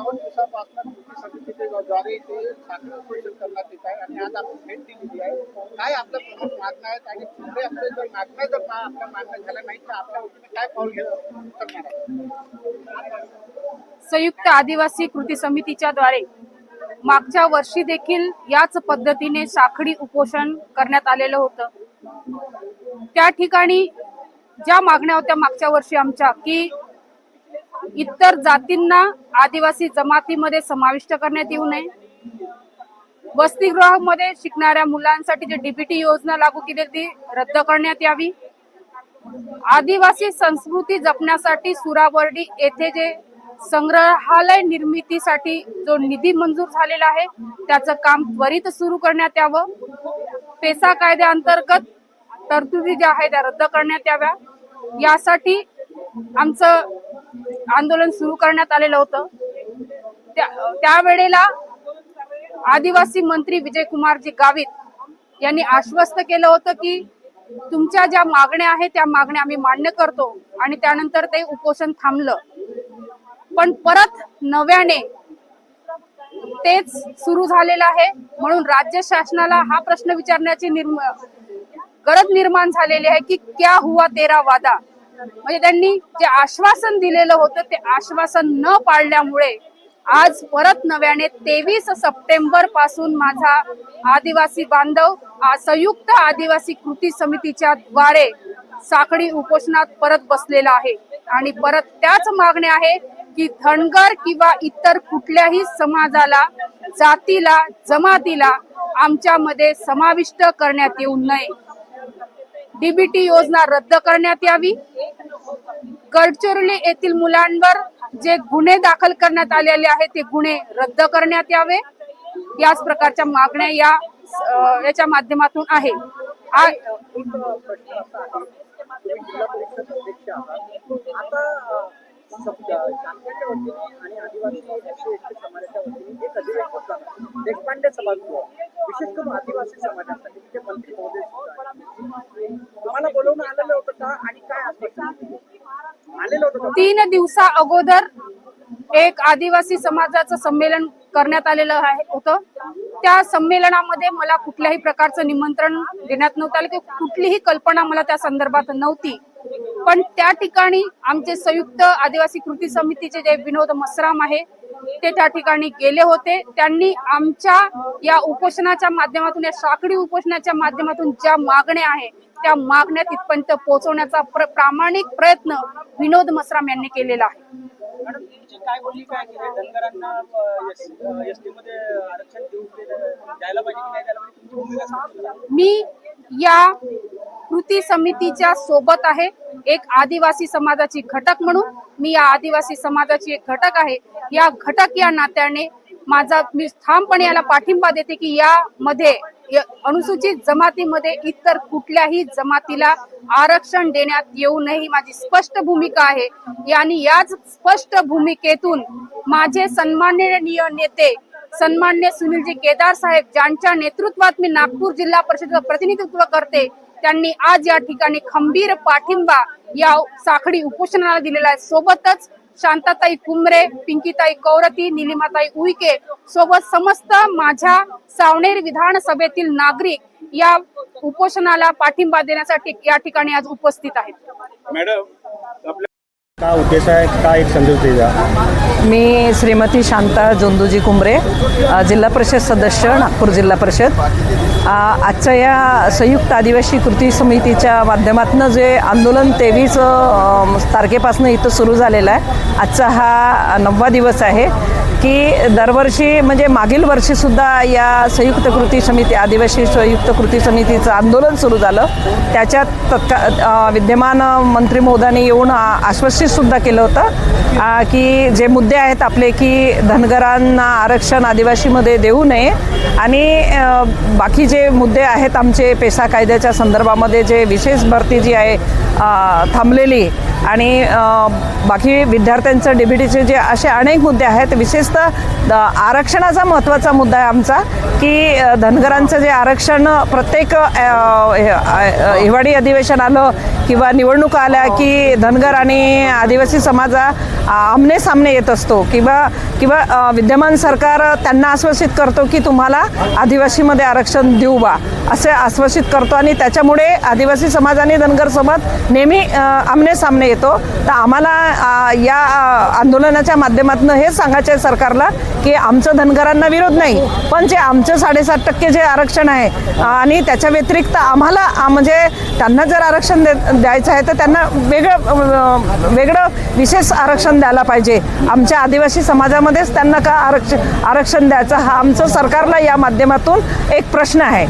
एकावन्न दिवसापासून कृती समितीच्या ते साखर उपोषण करण्यात येत आहे आणि आज आपण भेट दिलेली आहे. काय आपल्या प्रमुख मागण्या आहेत आणि पुढे आपल्या जर मागण्या जर मा- आपल्या मागण्या झाल्या नाही तर आपल्या वतीने काय पाऊल घे संयुक्त आदिवासी कृती समितीच्या द्वारे मागच्या वर्षी देखील याच पद्धतीने साखळी उपोषण करण्यात आलेलं होतं. त्या ठिकाणी ज्या मागण्या होत्या मागच्या वर्षी आमच्या की इतर जातींना आदिवासी जमातीमध्ये समाविष्ट करण्यात येऊ नये. वसतिगृहामध्ये शिकणाऱ्या मुलांसाठी जे डीबीटी योजना लागू केली ती रद्द करण्यात यावी. आदिवासी संस्कृती जपण्यासाठी सुरावर्डी येथे जे संग्रहालय निर्मितीसाठी जो निधी मंजूर झालेला आहे त्याचं काम त्वरित सुरू करण्यात यावं. पेसा कायद्याअंतर्गत तरतुदी ज्या आहेत त्या रद्द करण्यात याव्या. यासाठी आमचं आंदोलन सुरू करण्यात आलेलं होतं. त्या त्यावेळेला आदिवासी मंत्री विजय कुमारजी गावित यांनी आश्वस्त केलं होतं की तुमच्या ज्या मागण्या आहेत त्या मागण्या आम्ही मान्य करतो आणि त्यानंतर ते उपोषण थांबलं. पण परत नव्याने तेच सुरू झालेलं आहे. म्हणून राज्य शासनाला हा प्रश्न विचारण्याची निर्म गरज निर्माण झालेली आहे की क्या हुआ तेरा वादा? म्हणजे त्यांनी जे आश्वासन दिलेलं होतं ते आश्वासन न पाळल्यामुळे आज परत नव्याने तेवीस सप्टेंबरपासून माझा आदिवासी बांधव संयुक्त आदिवासी कृती समितीच्या द्वारे साखळी उपोषणात परत बसलेला आहे. आणि परत त्याच मागण्या आहे की धनगर किंवा इतर कुठल्याही समाजाला जातीला जमातीला आमच्यामध्ये समाविष्ट करण्यात येऊ नये. डीबीटी योजना रद्द करण्यात यावी. गडचिरोली येथील मुलांवर जे गुन्हे दाखल करण्यात आलेले आहेत ते गुन्हे रद्द करण्यात यावे. याच प्रकारच्या मागण्या या याच्या माध्यमातून आहे. देशपांडे एक विशेष करून आदिवासी समाजासाठी जिल्हा परिषद अध्यक्ष आहात आता अ, समजा शासनाच्या वतीने आणि आदिवासी एसटी एसटी समाजाच्या वतीने एक अधिवेशन झालं देशपांडे सभागृह विशेष करून आदिवासी समाजासाठी तिथे मंत्री महोदय सुद्धा आहेत. तुम्हाला बोलवून आलेलं होतं का आणि काय आश्वासन दिलं? आलेलं होतं का तीन दिवसा अगोदर एक आदिवासी समाजाचं संमेलन करण्यात आलेलं आहे होतं. त्या संमेलनामध्ये मला कुठल्याही प्रकारचं निमंत्रण देण्यात नव्हतं आलं किंवा कुठलीही कल्पना मला त्या संदर्भात नव्हती. पण त्या ठिकाणी आमचे संयुक्त आदिवासी कृती समितीचे जे विनोद मसराम आहे ते त्या ठिकाणी गेले होते. त्यांनी आमच्या या उपोषणाच्या माध्यमातून या साखळी उपोषणाच्या माध्यमातून ज्या मागण्या आहे त्या मागण्या तिथपर्यंत पोहोचवण्याचा प्र- प्रामाणिक प्रयत्न विनोद मसराम यांनी केलेला आहे. मी या कृती समितीच्या सोबत आहे. एक आदिवासी समाजाची घटक म्हणून मी या आदिवासी समाजाची एक घटक आहे. या घटक या नात्याने माझा मी ठामपणे याला पाठिंबा देते की यामध्ये य- अनुसूचित जमातीमध्ये इतर कुठल्याही जमातीला आरक्षण देण्यात येऊ नये ही माझी स्पष्ट भूमिका आहे. आणि याच स्पष्ट भूमिकेतून माझे सन्माननीय नेते सन्मान्य सुनीलजी केदार साहेब ज्यांच्या नेतृत्वात मी नागपूर जिल्हा परिषदेचं प्रतिनिधित्व करते त्यांनी आज या ठिकाणी खंबीर पाठिंबा या साखळी उपोषणाला दिलेला आहे. सोबतच शांताताई कुमरे पिंकीताई कौरती निलिमाताई उईके सोबत समस्त माझ्या सावनेर विधानसभेतील नागरिक या उपोषणाला पाठिंबा देण्यासाठी या ठिकाणी आज उपस्थित आहेत. मॅडम काय उद्देश आहे? काय एक संदेश द्या मी श्रीमती शांता जोंदूजी कुंबरे जिल्हा परिषद सदस्य नागपूर जिल्हा परिषद. आजच्या या संयुक्त आदिवासी कृती समितीच्या माध्यमातून जे आंदोलन तेवीस तारखेपासून इथं सुरू झालेलं आहे. आजचा हा नववा दिवस आहे. की दरवर्षी म्हणजे मागील वर्षीसुद्धा या संयुक्त कृती समिती आदिवासी संयुक्त कृती समितीचं आंदोलन सुरू झालं. त्याच्यात तत्का विद्यमान मंत्री महोदयांनी येऊन आश्वासितसुद्धा केलं होतं की जे मुद्दे आहेत आपले की धनगरांना आरक्षण आदिवासीमध्ये देऊ नये आणि बाकी जे मुद्दे आहेत आमचे पेसा कायद्याच्या संदर्भामध्ये जे विशेष भरती जी आहे थांबलेली आणि बाकी विद्यार्थ्यांचं डी बी जे असे अनेक मुद्दे आहेत विशेषतः द- आरक्षणाचा महत्त्वाचा मुद्दा आहे आमचा की धनगरांचं जे आरक्षण प्रत्येक हिवाळी अधिवेशन आलं किंवा निवडणुका आल्या की धनगर आणि आदिवासी समाजा आमने सामने येत असतो. किंवा किंवा विद्यमान सरकार त्यांना आश्वासित करतो की तुम्हाला आदिवासीमध्ये आरक्षण देऊ बा. असे आश्वासित करतो आणि त्याच्यामुळे आदिवासी समाज आणि धनगर समाज नेहमी आमने सामने येतो. तर आम्हाला या आंदोलनाच्या माध्यमातून हे सांगायचं आहे सरकारला की आमचं धनगरांना विरोध नाही पण जे आमचं साडेसात टक्के जे आरक्षण आहे आणि त्याच्या व्यतिरिक्त आम्हाला म्हणजे त्यांना जर आरक्षण देत द्यायचं आहे तर त्यांना वेगळं वेगळं विशेष आरक्षण द्यायला पाहिजे. आमच्या आदिवासी समाजामध्येच त्यांना का आरक्षण आरक्षण द्यायचं? हा आमचं सरकारला या माध्यमातून एक प्रश्न आहे.